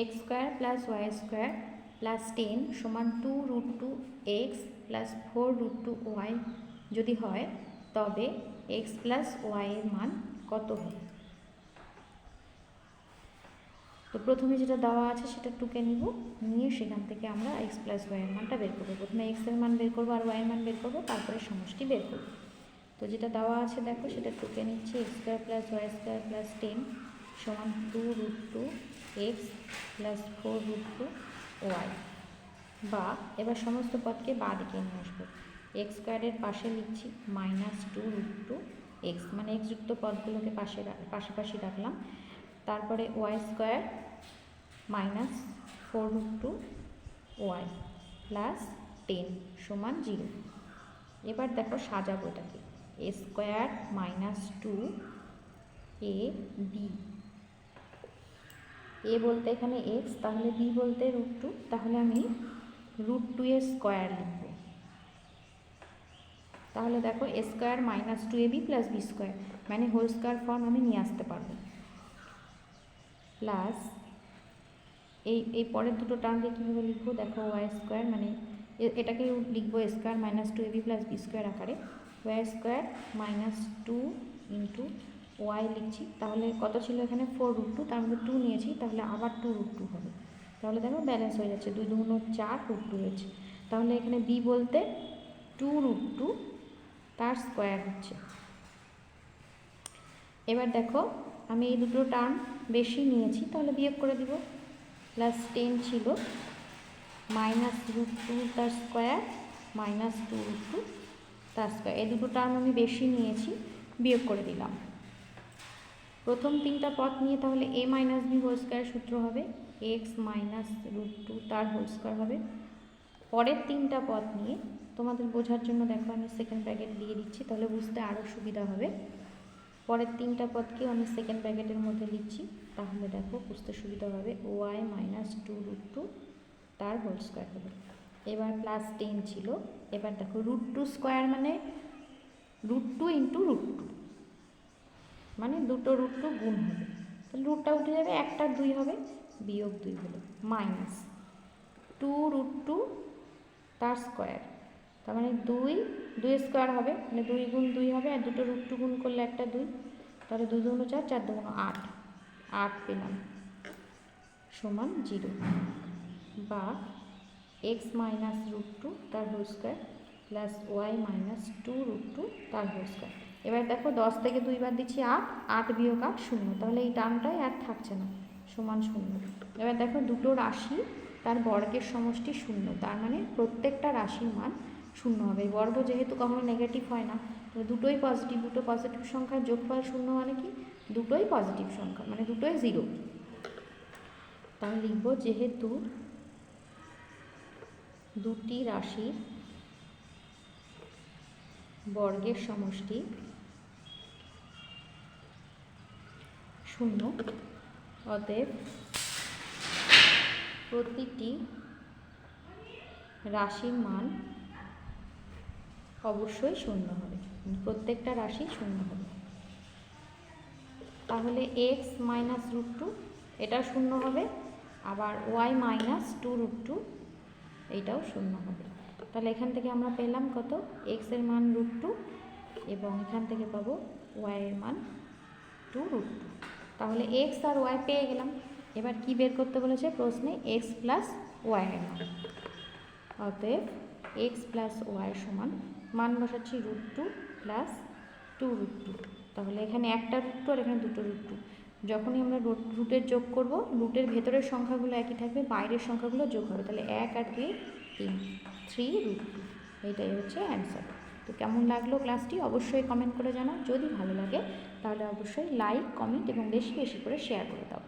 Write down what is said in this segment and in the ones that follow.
X square plus Y square plus ten সমান two root two X plus four root two Y যদি হয়, তবে x plus Y এর মান কত হবে? তো প্রথমে যেটা দেওয়া আছে সেটা টুকে নিব, নিয়ে সেখান থেকে আমরা এক্স প্লাস ওয়াইয়ের মানটা বের করব। প্রথমে এক্সের মান বের করব আর ওয়াইয়ের মান বের করব, তারপরে সমষ্টি বের করব। তো যেটা দেওয়া আছে দেখো সেটা টুকে নিচ্ছি, X square plus Y square plus ten সমান two root two X plus four root two Y বা এবার সমস্ত পদকে বা দিকে নিয়ে আসব। এক্স স্কোয়ারের পাশে লিখছি minus two root two X মানে এক্স যুক্ত পদগুলোকে পাশে পাশাপাশি রাখলাম। তারপরে Y square minus four root two Y plus ten সমান জিরো এবার দেখো সাজাবো এটাকে। A square minus two A B A বলতে এখানে এক্স তাহলে বি বলতে রুট টু তাহলে আমি রুট টু এর স্কোয়ার লিখব। তাহলে দেখো A square minus two A B plus B square মানে হোল স্কোয়ার ফর্ম আমি নিয়ে আসতে পারব। প্লাস এই এই পরের দুটো টার্মকে কীভাবে লিখব? দেখো ওয়াই স্কোয়ার মানে এ- এটাকে লিখব square minus two AB plus B square আকারে। Y square minus two into Y লিখছি। তাহলে কত ছিল এখানে? ফোর রুট টু তার মধ্যে টু নিয়েছি, তাহলে আবার টু রুট টু হবে। তাহলে দেখো ব্যালেন্স হয়ে যাচ্ছে। দুই দুগুণ চার রুট টু হয়েছে। তাহলে এখানে বি বলতে টু রুট টু তার স্কোয়ার হচ্ছে। এবার দেখো, আমি এই দুটো টার্ম বেশি নিয়েছি, তাহলে বিয়োগ করে দিব। প্লাস টেন ছিল মাইনাস রুট টু তার square minus two root two তার স্কোয়ার এই দুটো টার্ম আমি বেশি নিয়েছি, বিয়োগ করে দিলাম। প্রথম তিনটা পথ নিয়ে তাহলে A minus B whole square সূত্র হবে। এক্স মাইনাস রুট টু তার হোল স্কোয়ার হবে। পরের তিনটা পথ নিয়ে তোমাদের বোঝার জন্য দেখো আমি সেকেন্ড ব্র্যাকেট দিয়ে দিচ্ছি, তাহলে বুঝতে আরও সুবিধা হবে। পরের তিনটা পদকেও আমি সেকেন্ড ব্র্যাকেটের মধ্যে লিখছি, তাহলে দেখো বুঝতে সুবিধা হবে। Y minus two root two তার হোল স্কোয়ার হবে। এবার প্লাস টেন ছিল। এবার দেখো রুট টু স্কোয়ার মানে root two into root two মানে দুটো রুট টু গুণ হবে। তাহলে রুটটা উঠে যাবে একটা দুই হবে, বিয়োগ দুই হলো মাইনাস টু রুট টু তার স্কোয়ার তার মানে দুই দুই স্কোয়ার হবে মানে দুই গুণ দুই হবে, আর দুটো রুট টু গুণ করলে একটা দুই, তাহলে দুই দুগুণ চার চার দুগুণ আট আট পেলাম, সমান জিরো বা এক্স মাইনাস রুট টু তার whole square plus Y minus two root two তার হোল স্কোয়ার এবার দেখো দশ থেকে দুইবার দিচ্ছি আট আট বিয়োগ আট শূন্য। তাহলে এই টার্মটাই আর থাকছে না, সমান শূন্য। এবার দেখো দুটো রাশি, তার বর্গের সমষ্টি শূন্য, তার মানে প্রত্যেকটা রাশির মান শূন্য হবে। বর্গ যেহেতু কখনো নেগেটিভ হয় না দুটোই পজিটিভ দুটো পজিটিভ সংখ্যার যোগফল শূন্য মানে কি? দুটোই পজিটিভ সংখ্যা মানে দুটোই জিরো তাহলে লিখব যেহেতু দুটি রাশির বর্গের সমষ্টি শূন্য। অতএব প্রতিটি রাশির মান অবশ্যই শূন্য হবে। প্রত্যেকটা রাশি শূন্য হবে। তাহলে এক্স মাইনাস রুট টু এটা শূন্য হবে। আবার Y minus two root two এইটাও শূন্য হবে। তাহলে এখান থেকে আমরা পেলাম কত? এক্সের মান রুট টু এবং এখান থেকে পাবো ওয়াই এর মান টু রুট টু তাহলে এক্স আর ওয়াই পেয়ে গেলাম। এবার কি বের করতে বলেছে? প্রশ্নে এক্স প্লাস ওয়াই মান। অতএব এক্স প্লাস ওয়াই সমান মান বসাচ্ছি root two plus two root two তাহলে এখানে একটা রুট টু আর এখানে দুটো রুট টু যখনই আমরা রুট- রুটের যোগ করব রুটের ভেতরের সংখ্যাগুলো একই থাকবে, বাইরের সংখ্যাগুলো যোগ হবে। তাহলে এক আর দুই, তিন থ্রি রুট টু এইটাই হচ্ছে অ্যান্সার তো কেমন লাগল ক্লাসটি অবশ্যই কমেন্ট করে জানাও। যদি ভালো লাগে, তাহলে অবশ্যই লাইক কমেন্ট এবং বেশি বেশি করে শেয়ার করে দাও।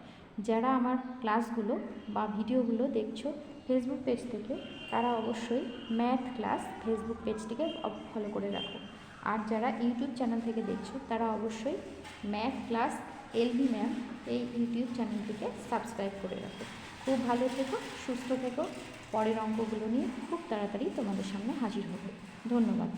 যারা আমার ক্লাসগুলো বা ভিডিওগুলো দেখছ ফেসবুক পেজ থেকে, তারা অবশ্যই ম্যাথ ক্লাস ফেসবুক পেজটিকে ফলো করে রাখো। আর যারা ইউটিউব চ্যানেল থেকে দেখছ, তারা অবশ্যই ম্যাথ ক্লাস এলবি ম্যাম এই ইউটিউব চ্যানেলটিকে সাবস্ক্রাইব করে রাখো। খুব ভালো থেকো, সুস্থ থেকো। পরের অঙ্কগুলো নিয়ে খুব তাড়াতাড়ি তোমাদের সামনে হাজির হবে। ধন্যবাদ।